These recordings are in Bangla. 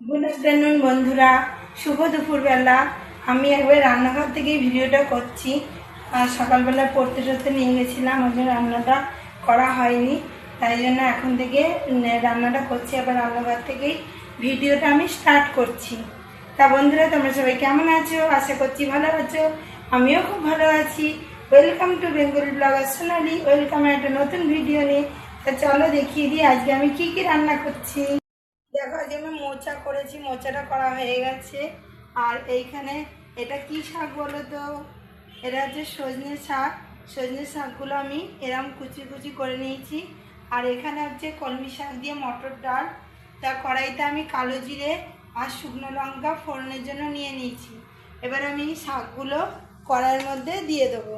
গুড আফটারনুন, বন্ধুরা। শুভ দুপুরবেলা। আমি একবার রান্নাঘর থেকেই ভিডিওটা করছি। আর সকালবেলা পড়তে টড়তে নিয়ে গেছিলাম, ওই জন্য রান্নাটা করা হয়নি। তাই জন্য এখন থেকে রান্নাটা করছি। আবার রান্নাঘর থেকেই ভিডিওটা আমি স্টার্ট করছি। তা বন্ধুরা, তোমরা সবাই কেমন আছো? আশা করছি ভালো আছো। আমিও খুব ভালো আছি। Welcome to Bengal blogger Sonali welcome একটা নতুন ভিডিও নিয়ে। তা চলো দেখিয়ে দিই, আজকে আমি কি কি রান্না করছি। আজকে আমি মোচা করেছি, মোচাটা করা হয়ে গেছে। আর এইখানে এটা কি শাক বলো তো? এটা হচ্ছে সজনে শাক। সজনে শাকগুলো আমি এরম কুচি কুচি করে নিয়েছি। আর এখানে হচ্ছে কলমি শাক দিয়ে মটর ডাল। তা কড়াইতে আমি কালো জিরে আর শুকনো লঙ্কা ফোড়নের জন্য নিয়ে নিয়েছি। এবার আমি শাকগুলো কড়াইয়ের মধ্যে দিয়ে দেবো।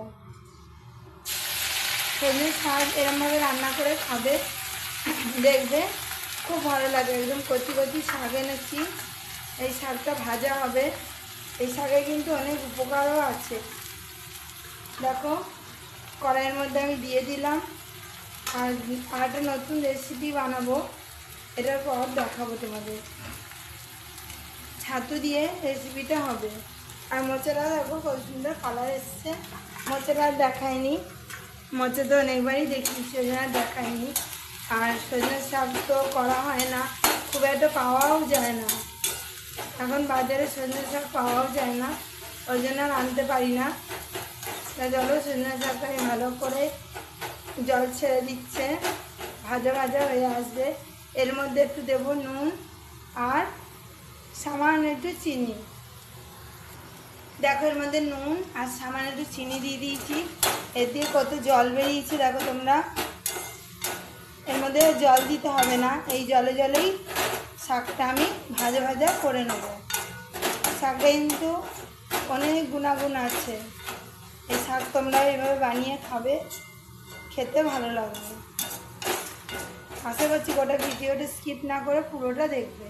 সজনে শাক এরমভাবে রান্না করে খাবে, দেখবে খুব ভালো লাগে একদম কচি কচি শাক এনেছি। এই শাকটা ভাজা হবে। এই শাকে কিন্তু অনেক উপকারও আছে। দেখো, কড়াইয়ের মধ্যে আমি দিয়ে দিলাম। আর একটা নতুন রেসিপি বানাবো। এটার পর দেখাবো তোমাদের। ছাতু দিয়ে রেসিপিটা হবে। আর মোচাটা দেখো কত সুন্দর কালার এসছে। মোচাটা দেখায়নি। মোচা তো অনেকবারই দেখিয়েছি, ওই দেখায়নি। আর সজনে শাক তো করা হয় না, খুব একটা পাওয়াও যায় না। এখন বাজারে সজনে শাক পাওয়াও যায় না, ওই জন্য আর আনতে পারি না। চলো সজনে শাকটা ভালো করে জল ছেড়ে দিচ্ছে, ভাজা ভাজা হয়ে আসবে। এর মধ্যে একটু দেবো নুন আর সামান্য একটু চিনি। দেখো এর মধ্যে নুন আর সামান্য একটু চিনি দিয়ে দিয়েছি। দিয়ে কত জল বেরিয়েছে, দেখো তোমরা। মধ্যে জল দিতে হবে না। এই জলে জলেই শাকটা আমি ভাজা ভাজা করে নেব। শাকটা কিন্তু অনেক গুণাগুণ আছে। এই শাক তোমরা এভাবে বানিয়ে খাবে, খেতে ভালো লাগবে। আশা করছি গোটা ভিডিওটা স্কিপ না করে পুরোটা দেখবে।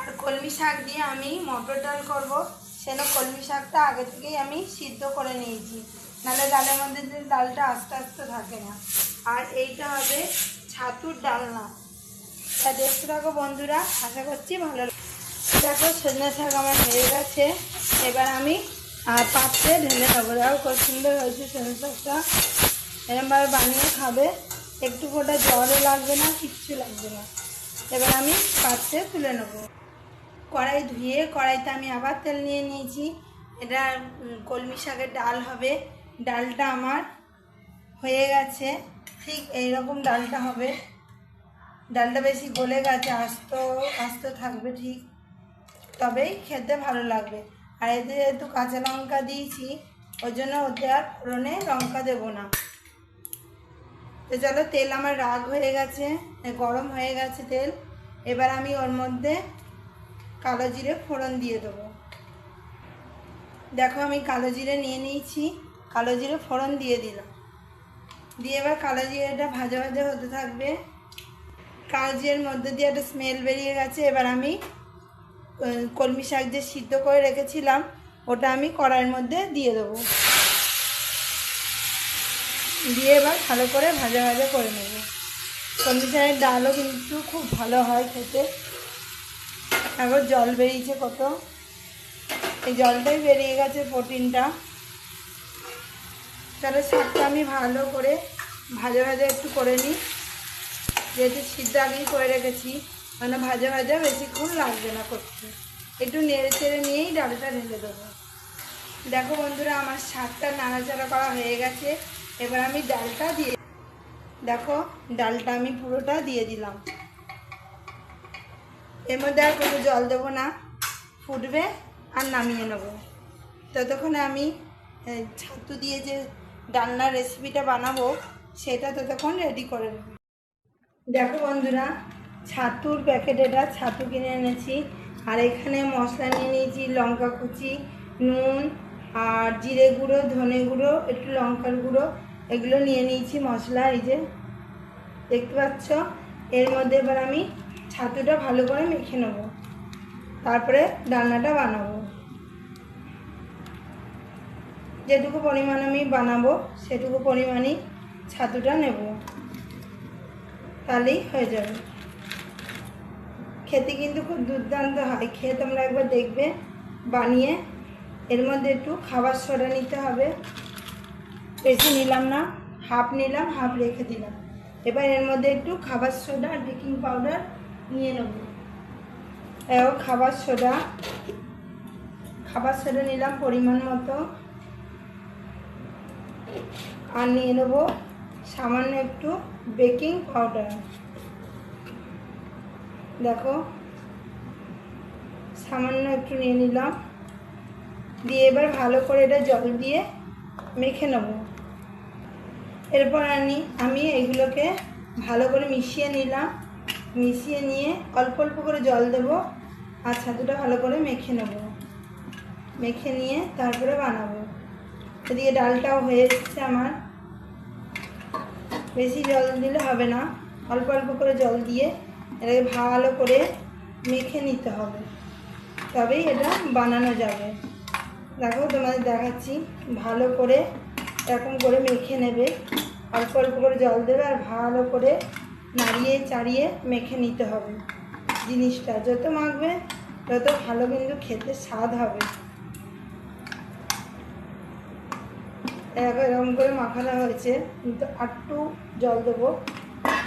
আর কলমি শাক দিয়ে আমি মটর ডাল করব। সেন কলমি শাকটা আগে থেকেই আমি সিদ্ধ করে নিয়েছি। নাহলে ডালের মধ্যে ডালটা আস্তে আস্তে থাকে না। আর এইটা হবে ছাতুর ডালনা। তা দেখতে থাকো বন্ধুরা আশা করছি ভালো। দেখো সজনে শাক আমার হয়ে গেছে। এবার আমি আহ, পাত্রে ঢেলে নেব দেখো খুব সুন্দর হয়েছে সজনে শাকটা এরমভাবে বানিয়ে খাবে। একটু ফোটা জলও লাগবে না কিচ্ছু লাগবে না। এবার আমি পাত্রে তুলে নেব। কড়াই ধুয়ে কড়াইতে আমি আবার তেল নিয়ে নিয়েছি। এটা কলমি শাকের ডাল হবে। ডালটা আমার হয়ে গেছে। ঠিক এই রকম ডালটা হবে। ডালটা বেশি গলে গেছে, আস্ত আস্ত থাকবে ঠিক। তবেই খেতে ভালো লাগবে। আর এতে যেহেতু কাঁচা লঙ্কা দিয়েছি, ওই জন্য ওতে আর ফোড়নে লঙ্কা দেবো না। তো চলো, তেল আমার রাগ হয়ে গেছে গরম হয়ে গেছে তেল। এবার আমি ওর মধ্যে কালো জিরে ফোড়ন দিয়ে দেবো। দেখো আমি কালো জিরে নিয়ে নিয়েছি, কালো জিরে ফোড়ন দিয়ে দিলাম। দিয়ে এবার কালো জিরেটা ভাজা ভাজা হতে থাকবে। কালো জিরের মধ্যে দিয়ে একটা স্মেল বেরিয়ে গেছে। এবার আমি কলমি শাক যে সিদ্ধ করে রেখেছিলাম, ওটা আমি কড়াইয়ের মধ্যে দিয়ে দেবো। দিয়ে এবার ভালো করে ভাজা ভাজা করে নেব। কলমি শাকের ডালও কিন্তু খুব ভালো হয় খেতে। এখন জল বেরিয়েছে কত। এই জলটাই বেরিয়ে গেছে প্রোটিনটা। তাহলে শাকটা আমি ভালো করে ভাজা ভাজা একটু করে নিই। যেহেতু সিদ্ধ আগেই করে রেখেছি মানে ভাজা ভাজা বেশিক্ষণ লাগবে না করতে। একটু নেড়ে চেড়ে নিয়েই ডালটা ঢেলে দেবো। দেখো বন্ধুরা, আমার শাকটা নাড়াচাড়া করা হয়ে গেছে। এবার আমি ডালটা দিয়ে দেখো, ডালটা আমি পুরোটা দিয়ে দিলাম। এর মধ্যে আর কোনো জল দেবো না, ফুটবে আর নামিয়ে নেব। ততক্ষণে আমি ছাতু দিয়ে যে ডালনার রেসিপিটা বানাবো, সেটা ততক্ষণ রেডি করে নেব। দেখো বন্ধুরা, ছাতুর প্যাকেট এটা, ছাতু কিনে এনেছি। আর এখানে মশলা নিয়ে নিয়েছি লঙ্কা কুচি, নুন, আর জিরে গুঁড়ো, ধনে গুঁড়ো, একটু লঙ্কার গুঁড়ো, এগুলো নিয়ে নিয়েছি মশলা, এই যে দেখতে পাচ্ছ? এর মধ্যে এবার আমি ছাতুটা ভালো করে মেখে নেব। তারপরে ডালনাটা বানাবো। যেটুকু পরিমাণ আমি বানাবো, সেটুকু পরিমাণই ছাতুটা নেব। তাহলেই হয়ে যাবে। খেতে কিন্তু খুব দুর্দান্ত হয়। খেয়ে তোমরা একবার দেখবে, বানিয়ে এর মধ্যে একটু খাবার সোডা নিতে হবে। বেশি নিলাম না, হাফ নিলাম, হাফ রেখে দিলাম। এবার এর মধ্যে একটু খাবার সোডা, বেকিং পাউডার নিয়ে নেব। এও খাবার সোডা খাবার সোডা নিলাম পরিমাণ মতো। আর নিয়ে নেব সামান্য একটু বেকিং পাউডার। দেখো, সামান্য একটু নিয়ে নিলাম। দিয়ে এবার ভালো করে এটা জল দিয়ে মেখে নেব। এরপর আনি আমি এগুলোকে ভালো করে মিশিয়ে নিলাম। মিশিয়ে নিয়ে অল্প অল্প করে জল দেব আর ছাতুটা ভালো করে মেখে নেব। মেখে নিয়ে তারপরে বানাবো। এদিকে ডালটাও হয়ে এসেছে আমার। বেশি জল দিলে হবে না, অল্প অল্প করে জল দিয়ে এটাকে ভালো করে মেখে নিতে হবে। তবেই এটা বানানো যাবে। দেখো, তোমাদের দেখাচ্ছি। ভালো করে এরকম করে মেখে নেবে। অল্প অল্প করে জল দেবে আর ভালো করে নাড়িয়ে চাড়িয়ে মেখে নিতে হবে জিনিসটা। যত মাখবে, তত ভালো কিন্তু খেতে স্বাদ হবে। এরকম করে মাখানো হয়েছে, কিন্তু আটটু জল দেবো।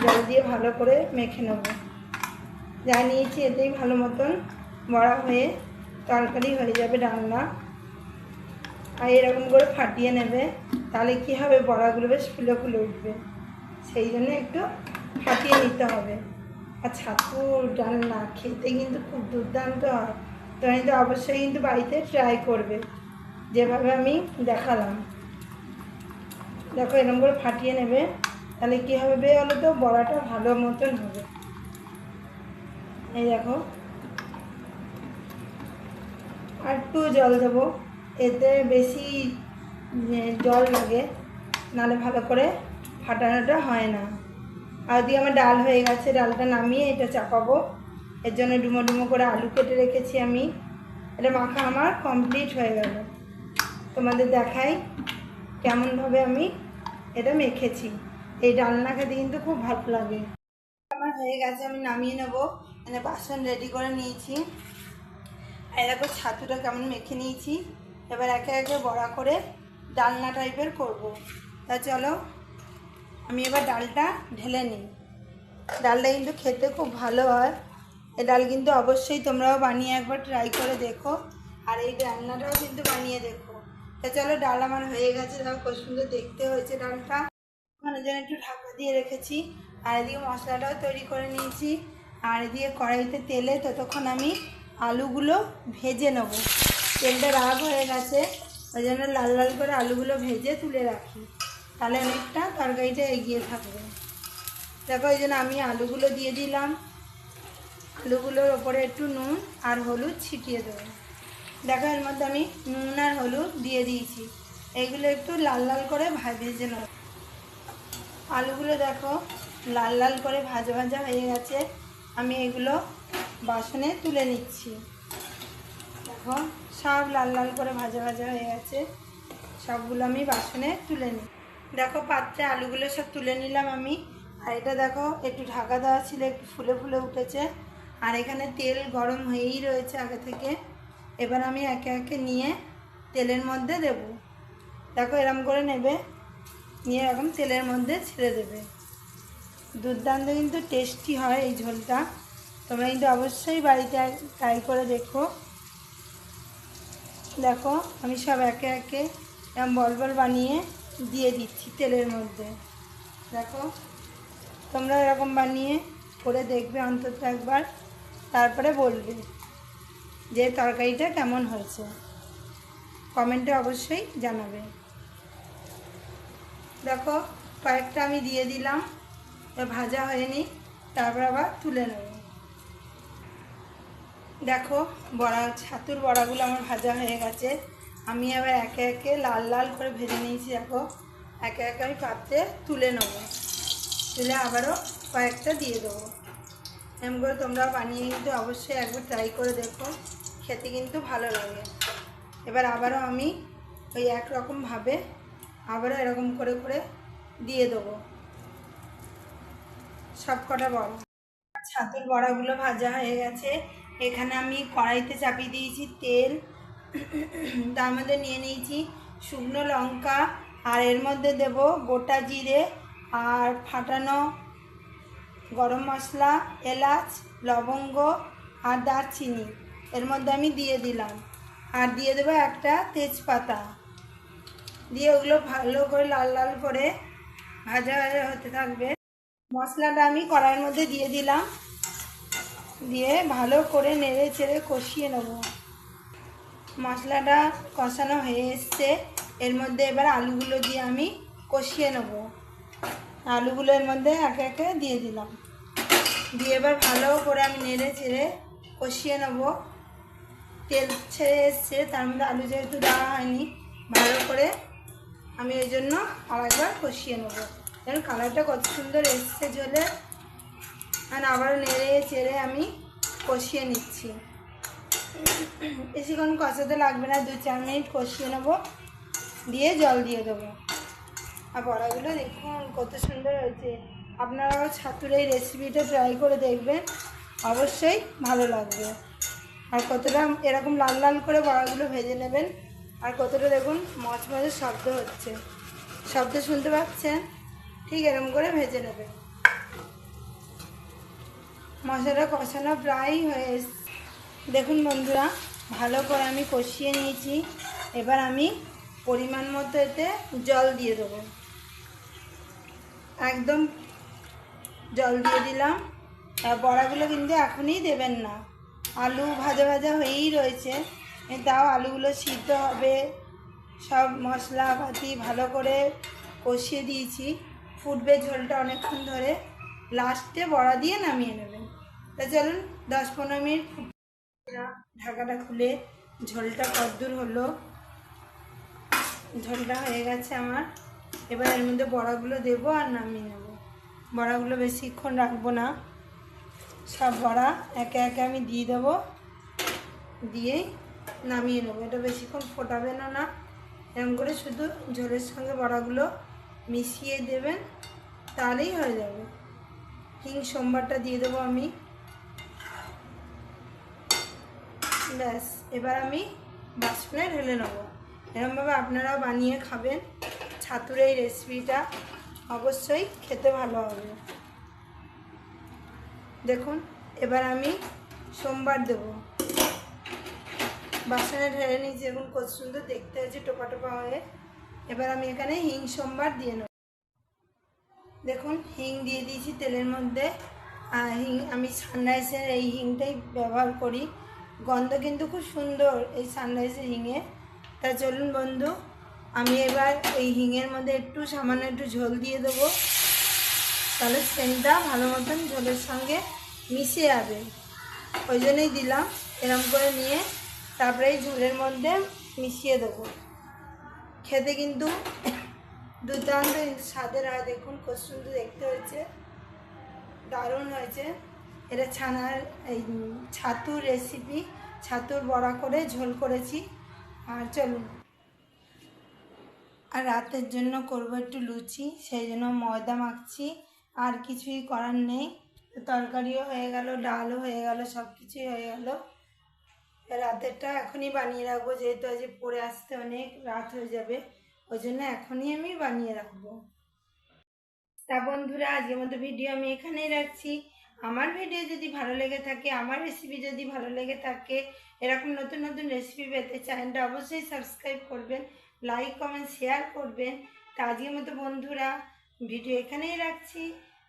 জল দিয়ে ভালো করে মেখে নেব। যা নিয়েছি এতেই ভালো মতন বড়া হয়ে তরকারি হয়ে যাবে ডালনা। আর এরকম করে ফাটিয়ে নেবে, তাহলে কি হবে? বড়াগুলো বেশ ফুলে ফুলে উঠবে। সেই জন্য একটু ফাটিয়ে নিতে হবে। আর ছাতু ডালনা খেতে কিন্তু খুব দুর্দান্ত হয়। তোমরা কিন্তু অবশ্যই কিন্তু বাড়িতে ট্রাই করবে। যেভাবে আমি দেখালাম। দেখো এরকম করে ফাটিয়ে নেবে। তাহলে কী হবে বলো তো? বড়াটা ভালো মতন হবে। এই দেখো। আর একটু জল দেবো। এতে বেশি জল লাগে। নালে ভালো করে ফাটানোটা হয় না। আর ওদিকে আমার ডাল হয়ে গেছে, ডালটা নামিয়ে এটা চাপাবো। এর জন্য ডুমো ডুমো করে আলু কেটে রেখেছি আমি। এটা মাখা আমার কমপ্লিট হয়ে গেল। তোমাদের দেখাই কেমনভাবে আমি এটা মেখেছি এই ডালনা খেতে কিন্তু খুব ভালো লাগে। আমার হয়ে গেছে, আমি নামিয়ে নেব। মানে বাসন রেডি করে নিয়েছি। আর ছাতুটা কেমন মেখে নিয়েছি। এবার একে একে বড়া করে ডালনা টাইপের করব। তা চলো, আমি এবার ডালটা ঢেলে নিই। ডালটা কিন্তু খেতে খুব ভালো হয়। এই ডাল কিন্তু অবশ্যই তোমরাও বানিয়ে একবার ট্রাই করে দেখো। আর এই রান্নাটাও কিন্তু বানিয়ে দেখো। চলো ডাল আমার হয়ে গেছে। দেখো, খুব সুন্দর দেখতে হয়েছে ডালটা। ওখানে যেন একটু ঢাকা দিয়ে রেখেছি। আর এদিকে মশলাটাও তৈরি করে নিয়েছি। আর এদিকে কড়াইতে তেলে ততক্ষণ আমি আলুগুলো ভেজে নেব। তেলটা রাগ হয়ে গেছে, ওই জন্য লাল লাল করে আলুগুলো ভেজে তুলে রাখি। তাহলে অনেকটা তরকারিটা এগিয়ে থাকবে। দেখো, ওই জন্য আমি আলুগুলো দিয়ে দিলাম। আলুগুলোর ওপরে একটু নুন আর হলুদ ছিটিয়ে দেবো। দেখো, এর মধ্যে আমি নুন আর হলুদ দিয়ে দিয়েছি। এগুলো একটু লাল লাল করে ভেজে নেব আলুগুলো দেখো, লাল লাল করে ভাজা ভাজা হয়ে গেছে। আমি এগুলো বাসনে তুলে নিচ্ছি। দেখো, সব লাল লাল করে ভাজা ভাজা হয়ে গেছে। সবগুলো আমি বাসনে তুলে নিই। দেখো, পাত্রে আলুগুলো সব তুলে নিলাম আমি। আর এটা দেখো, একটু ঢাকা দেওয়া ছিল, একটু ফুলে ফুলে উঠেছে। আর এখানে তেল গরম হয়েই রয়েছে আগে থেকে। এবার আমি একে একে নিয়ে তেলের মধ্যে দেব। দেখো এরম করে নেবে, নিয়ে এরকম তেলের মধ্যে ছেড়ে দেবে। দুর্দান্ত কিন্তু টেস্টি হয় এই ঝোলটা। তোমরা কিন্তু অবশ্যই বাড়িতে ট্রাই করে দেখো। দেখো, আমি সব একে একে এরকম বল বল বানিয়ে দিয়ে দিচ্ছি তেলের মধ্যে। দেখো, তোমরা এরকম বানিয়ে করে দেখবে অন্তত একবার, তারপরে বলবে। যে তরকারিটা কেমন হয়েছে? কমেন্টে অবশ্যই জানাবে। দেখো, কয়েকটা আমি দিয়ে দিলাম ভাজা হয়নি, তারপর আবার তুলে নেব। দেখো, বড়া, ছাতুর বড়াগুলো আমার ভাজা হয়ে গেছে। আমি আবার একে একে লাল লাল করে ভেজে নিয়েছি, দেখো। একে একে আমি পাত্রে তুলে নেব। তুলে আবারও কয়েকটা দিয়ে দেবো। করে তোমরা বানিয়ে কিন্তু অবশ্যই একবার ট্রাই করে দেখো। খেতে কিন্তু ভালো লাগে। এবার আবারও আমি ওই একরকমভাবে আবারও এরকম করে করে দিয়ে দেবো। সব কটা বড়। ছাতুর বড়াগুলো ভাজা হয়ে গেছে। এখানে আমি কড়াইতে চাপিয়ে দিয়েছি তেল। তার মধ্যে নিয়ে নিয়েছি শুকনো লঙ্কা। আর এর মধ্যে দেব গোটা জিরে। আর ফাটানো গরম মশলা, এলাচ, লবঙ্গ আর দারচিনি। এর মধ্যে আমি দিয়ে দিলাম। আর দিয়ে দেবো একটা তেজপাতা। দিয়ে ওগুলো ভালো করে লাল লাল করে ভাজা ভাজা হতে থাকবে। মশলাটা আমি কড়াইয়ের মধ্যে দিয়ে দিলাম। দিয়ে ভালো করে নেড়ে চেড়ে কষিয়ে নেব। মশলাটা কষানো হয়ে এসছে। এর মধ্যে এবার আলুগুলো দিয়ে আমি কষিয়ে নেব। আলুগুলো এর মধ্যে একে একে দিয়ে দিলাম। দিয়ে এবার ভালো করে আমি নেড়ে চেড়ে কষিয়ে নেব। তেল ছেড়ে এসছে, তার মধ্যে আলু যেহেতু দেওয়া হয়নি, ভালো করে আমি ওই জন্য আরেকবার কষিয়ে নেব। যেন কালারটা কত সুন্দর এসছে ঝোলে। আর আবারও নেড়ে চেড়ে আমি কষিয়ে নিচ্ছি। বেশিক্ষণ কষাতে লাগবে না, দু চার মিনিট কষিয়ে নেব। দিয়ে জল দিয়ে দেবো। আর বড়াগুলো দেখুন, কত সুন্দর হয়েছে। আপনারাও ছাতুর এই রেসিপিটা ট্রাই করে দেখবেন। অবশ্যই ভালো লাগবে। আর কতটা এরকম লাল লাল করে বড়াগুলো ভেজে নেবেন। আর কতটা দেখুন মচ মচের শব্দ হচ্ছে। শব্দ শুনতে পাচ্ছেন? ঠিক এরকম করে ভেজে নেবেন। মশলাটা কষানো প্রায় হয়ে দেখুন বন্ধুরা, ভালো করে আমি কষিয়ে নিয়েছি। এবার আমি পরিমাণ মতো এতে জল দিয়ে দেবো। একদম জল দিয়ে দিলাম। আর বড়াগুলো কিন্তু এখনই দেবেন না। আলু ভাজা ভাজা হয়েই রয়েছে। তাও আলুগুলো সিদ্ধ হবে। সব মশলাপাতি ভালো করে কষিয়ে দিয়েছি। ফুটবে ঝোলটা অনেকক্ষণ ধরে। লাস্টে বড়া দিয়ে নামিয়ে নেবেন। তা চলুন, দশ পনেরো মিনিট ঢাকাটা খুলে ঝোলটা কদ্দূর হলো। ঝোলটা হয়ে গেছে আমার। এবার এর মধ্যে বড়াগুলো দেবো আর নামিয়ে নেব। বড়াগুলো বেশিক্ষণ রাখব না। সব বড়া একে একে আমি দিয়ে দেবো। দিয়েই নামিয়ে নেব। এটা বেশিক্ষণ ফোটাবে না না। এরকম করে শুধু ঝোলের সঙ্গে বড়াগুলো মিশিয়ে দেবেন, তাহলেই হয়ে যাবে। হিং সোমবারটা দিয়ে দেবো আমি। ব্যাস, এবার আমি বাসনে ঢেলে নেব। এরকমভাবে আপনারাও বানিয়ে খাবেন। ছাতুর এই রেসিপিটা অবশ্যই খেতে ভালো হবে। দেখুন, এবার আমি সোমবার দেব। বাসনে ঢেলে নিয়েছি এখন কত সুন্দর দেখতে হয়েছে টোপা টোপা হয়ে। এবার আমি এখানে হিং সোমবার দিয়ে নেব। দেখুন, হিং দিয়ে দিয়েছি তেলের মধ্যে। আর হিং, আমি সানরাইসের এই হিংটাই ব্যবহার করি। গন্ধ কিন্তু খুব সুন্দর এই সানরাইসের হিংয়ে। তা চলুন বন্ধু আমি এবার এই হিঙের মধ্যে একটু সামান্য একটু ঝোল দিয়ে দেবো। তাহলে সেন্টটা ভালো মতন ঝোলের সঙ্গে মিশে যাবে। ওই জন্যই দিলাম, এরম করে নিয়ে তারপরে এই ঝোলের মধ্যে মিশিয়ে দেবো। খেতে কিন্তু দুর্দান্ত স্বাদের হয়। দেখুন কত সুন্দর দেখতে হয়েছে। দারুণ হয়েছে। এটা ছানার এই ছাতুর রেসিপি ছাতুর বড়া করে ঝোল করেছি। আর চলুন। আর রাতের জন্য করব একটু লুচি, সেই জন্য ময়দা মাখছি, আর কিছুই করার নেই। তরকারিও হয়ে গেল, ডালও হয়ে গেল সব কিছুই হয়ে গেল। রাতেরটা এখনই বানিয়ে রাখব, যেহেতু আজ পরে আসতে অনেক রাত হয়ে যাবে, ওই জন্য এখনই আমি বানিয়ে রাখব। তা বন্ধুরা, আজকের মতো ভিডিও আমি এখানেই রাখছি। আমার ভিডিও যদি ভালো লেগে থাকে, আমার রেসিপি যদি ভালো লেগে থাকে, এরকম নতুন নতুন রেসিপি পেতে চ্যানেলটা অবশ্যই সাবস্ক্রাইব করবেন। লাইক কমেন্ট শেয়ার করবেন। তা আজকের মতো বন্ধুরা ভিডিও এখানেই রাখছি।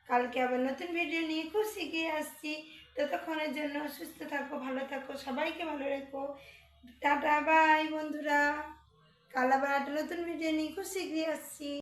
কালকে আবার নতুন ভিডিও নিয়ে খুব শিখিয়ে আসছি। ততক্ষণের জন্য সুস্থ থাকো, ভালো থাকো, সবাইকে ভালো রেখো। টাটা বাই বন্ধুরা। কাল আবার একটা নতুন ভিডিও নিয়ে খুব শিখিয়ে আসছি।